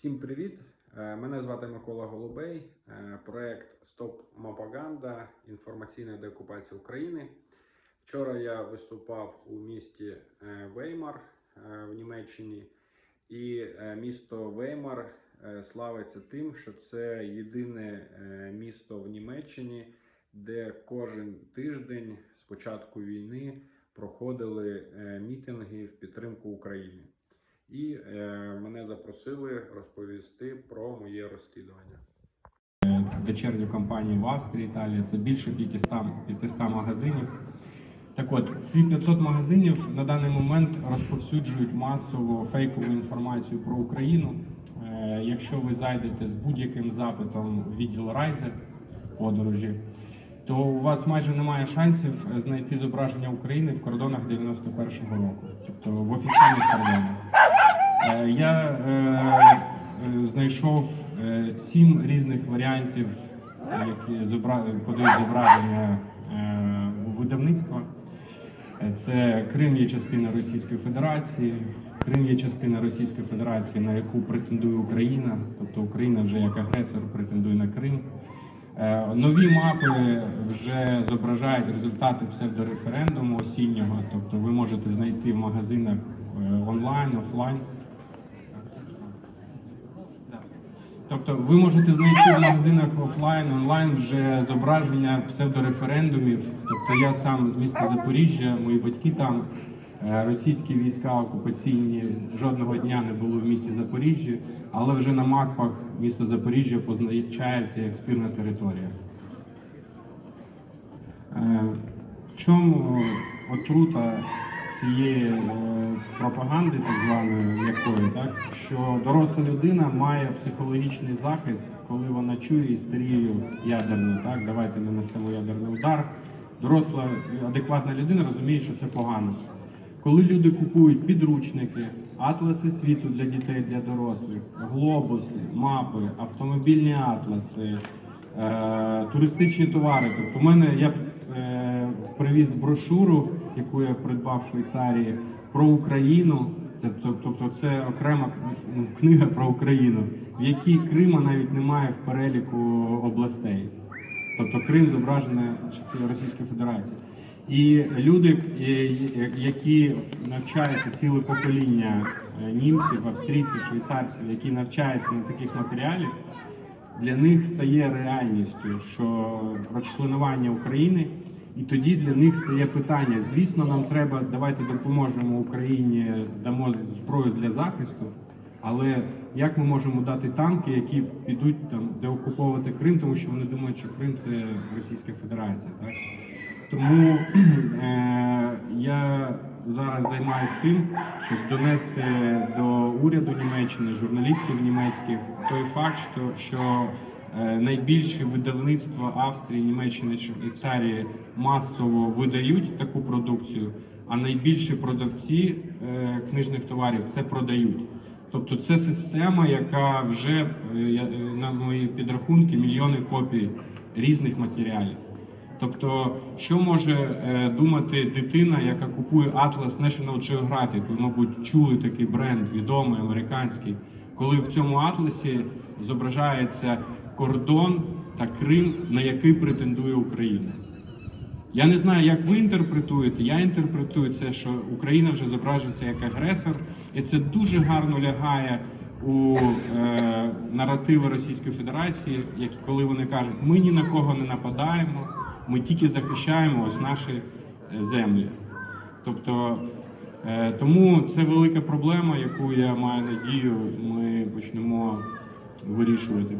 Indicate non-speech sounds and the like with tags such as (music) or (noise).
Всім привіт! Е, Мене звати Микола Голубей. Е, Проект Стоп Мапаганда інформаційна деокупація України. Вчора я виступав у місті е, Веймар в Німеччині, і місто Веймар славиться тим, що це єдине місто в Німеччині, де кожен тиждень з початку війни проходили мітинги в підтримку України. І е, мене запросили розповісти про моє розслідування. дочерню компанію в Австрії, Італії. Це більше 500, 500 магазинів. Так от, ці 500 магазинів на даний момент розповсюджують масово фейкову інформацію про Україну. Е, Якщо ви зайдете з будь-яким запитом в відділ Райзер подорожі, то у вас майже немає шансів знайти зображення України в кордонах 91-го року, тобто в офіційних кордонах. Е, Я е, знайшов е, сім різних варіантів, які подають зображення у видавництва. Це Крим є частина Російської Федерації, Крим є частина Російської Федерації, на яку претендує Україна, тобто Україна вже як агресор претендує на Крим. Нові мапи вже зображають результати псевдореферендуму осіннього, тобто ви можете знайти в магазинах онлайн, офлайн. Тобто ви можете знайти в магазинах офлайн, онлайн вже зображення псевдореферендумів. Тобто я сам з міста Запоріжжя, мої батьки там, е, російські війська окупаційні жодного дня не були в місті Запоріжжя, але вже на мапах місто Запоріжжя позначається як спірна територія. Е, В чому отрута цієї е, пропаганди, так званої м'якої, так що доросла людина має психологічний захист, коли вона чує істерію ядерну, так давайте нанесемо ядерний удар. Доросла адекватна людина розуміє, що це погано. Коли люди купують підручники, атласи світу для дітей, для дорослих, глобуси, мапи, автомобільні атласи, е, туристичні товари. Тобто, у мене я е, привіз брошуру, яку я придбав в Швейцарії, про Україну. Тобто це окрема ну, книга про Україну, в якій Крима навіть немає в переліку областей. Тобто Крим зображена частина Російської Федерації. І люди, е, які навчаються ціле покоління е, німців, австрійців, швейцарців, які навчаються на таких матеріалів, для них стає реальністю, що розчленування України, і тоді для них стає питання: звісно, нам треба давайте допоможемо Україні, дамо зброю для захисту. Але як ми можемо дати танки, які підуть там деокуповувати Крим, тому що вони думають, що Крим це Російська Федерація, так? Тому (clears throat) е, я зараз займаюся тим, щоб донести до уряду Німеччини, журналістів німецьких той факт, що, що найбільші видавництва Австрії, Німеччини, Швейцарії масово видають таку продукцію, а найбільші продавці е, книжних товарів це продають. Тобто це система, яка вже е, е, на мої підрахунки мільйони копій різних матеріалів. Тобто, що може е, думати дитина, яка купує Atlas National Geographic, ви, мабуть, чули такий бренд відомий американський, коли в цьому атласі зображається кордон та Крим, на який претендує Україна. Я не знаю, як ви інтерпретуєте. Я інтерпретую це, що Україна вже зображується як агресор, і це дуже гарно лягає у е, наративи Російської Федерації, які коли вони кажуть, ми ні на кого не нападаємо, ми тільки захищаємо ось наші е, землі. Тобто, е, тому це велика проблема, яку я маю надію, ми почнемо вирішувати.